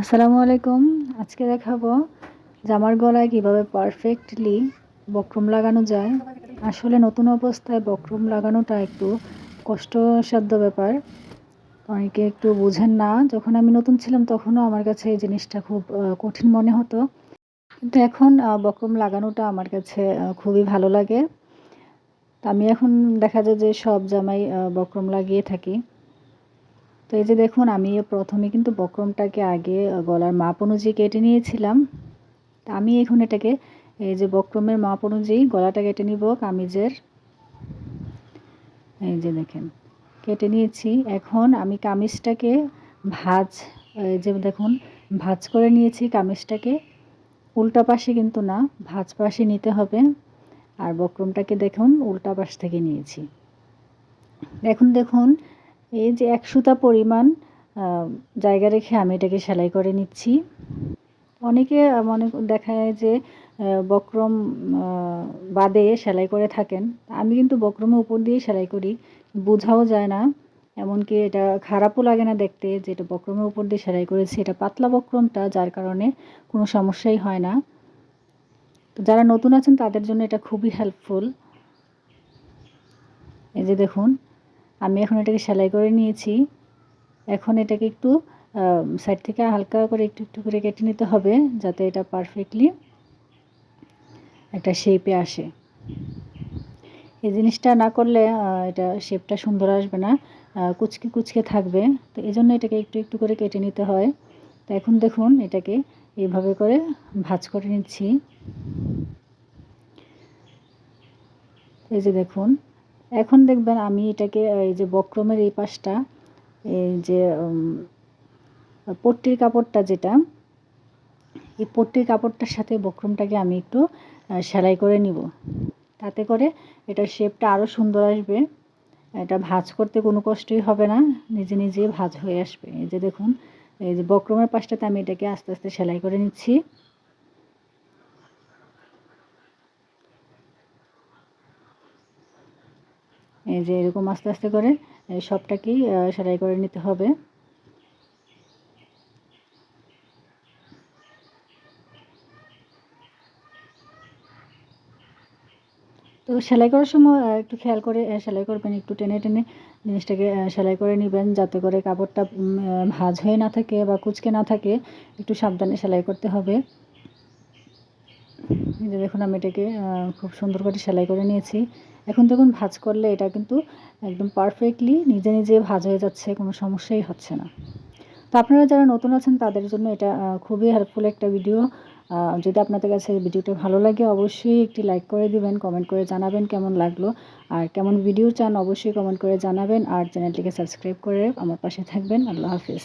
আসসালামু আলাইকুম। আজকে দেখাবো জামার গলায় কীভাবে পারফেক্টলি বক্রম লাগানো যায়। আসলে নতুন অবস্থায় বক্রম লাগানোটা একটু কষ্টসাধ্য ব্যাপার। অনেকে একটু বুঝেন না, যখন আমি নতুন ছিলাম তখনও আমার কাছে এই জিনিসটা খুব কঠিন মনে হতো। কিন্তু এখন বক্রম লাগানোটা আমার কাছে খুবই ভালো লাগে। আমি এখন দেখা যায় যে সব জামাই বক্রম লাগিয়ে থাকি। তো এই যে দেখুন, আমি প্রথমে কিন্তু বক্রমটাকে আগে গলার মাপ অনুযায়ী কেটে নিয়েছিলাম। তা আমি এখন এটাকে, এই যে বক্রমের মাপ অনুযায়ী গলাটা কেটে নিব কামিজের। এই যে দেখেন, কেটে নিয়েছি। এখন আমি কামিজটাকে ভাজ, এই যে দেখুন, ভাজ করে নিয়েছি কামিজটাকে। উল্টা পাশে কিন্তু না, ভাজ পাশে নিতে হবে। আর বক্রমটাকে দেখুন, উল্টা পাশ থেকে নিয়েছি। এখন দেখুন এই যে এক সুতা পরিমাণ জায়গা রেখে আমি এটাকে সেলাই করে নিচ্ছি। অনেকে মনে দেখা যায় যে বক্রম বাদে সেলাই করে থাকেন। আমি কিন্তু বক্রমের উপর দিয়ে সেলাই করি, বোঝাও যায় না। এমনকি এটা খারাপও লাগে না দেখতে যে, এটা বক্রমের উপর দিয়ে সেলাই করেছি। এটা পাতলা বক্রমটা, যার কারণে কোনো সমস্যাই হয় না। তো যারা নতুন আছেন, তাদের জন্য এটা খুবই হেল্পফুল এই যে দেখুন আমি এখন এটাকে সেলাই করে নিয়েছি। এখন এটাকে একটু সাইড থেকে হালকা করে একটু একটু করে কেটে নিতে হবে যাতে এটা পারফেক্টলি একটা শেপে আসে। এই জিনিসটা না করলে এটা শেপটা সুন্দর আসবে না। কুচকে কুচকে থাকবে। তো এই জন্য এটাকে একটু একটু করে কেটে নিতে হয়। তো এখন দেখুন, এটাকে এইভাবে করে ভাজ করে নিচ্ছি। এই যে দেখুন এখন দেখবেন আমি এটাকে, এই যে বক্রমের এই পাশটা, এই যে পট্টির কাপড়টা যেটা, এই পট্টির কাপড়টার সাথে বক্রমটাকে আমি একটু সেলাই করে নিব। তাতে করে এটার শেপটা আরও সুন্দর আসবে। এটা ভাজ করতে কোনো কষ্টই হবে না, নিজে নিজে ভাজ হয়ে আসবে। এই যে দেখুন, এই যে বক্রমের পাশটাতে আমি এটাকে আস্তে আস্তে সেলাই করে নিচ্ছি। এই যে এরকম আস্তে আস্তে করে সবটাকেই সেলাই করে নিতে হবে। তো সেলাই করার সময় একটু খেয়াল করে সেলাই করবেন, একটু টেনে টেনে জিনিসটাকে সেলাই করে নেবেন, যাতে করে কাপড়টা ভাজ হয়ে না থাকে বা কুচকে না থাকে, একটু সাবধানে সেলাই করতে হবে। দেখুন, আমি এটাকে খুব সুন্দর করে সেলাই করে নিয়েছি। এখন দেখুন, ভাজ করলে এটা কিন্তু একদম পারফেক্টলি নিজে নিজে ভাজ হয়ে যাচ্ছে, কোনো সমস্যাই হচ্ছে না। তো আপনারা যারা নতুন আছেন, তাদের জন্য এটা খুবই হেল্পফুল একটা ভিডিও যদি আপনাদের কাছে ভিডিওটা ভালো লাগে, অবশ্যই একটি লাইক করে দিবেন কমেন্ট করে জানাবেন কেমন লাগল। আর কেমন ভিডিও চান, অবশ্যই কমেন্ট করে জানাবেন। আর চ্যানেলটিকে সাবস্ক্রাইব করে আমার পাশে থাকবেন। আল্লাহ হাফিজ।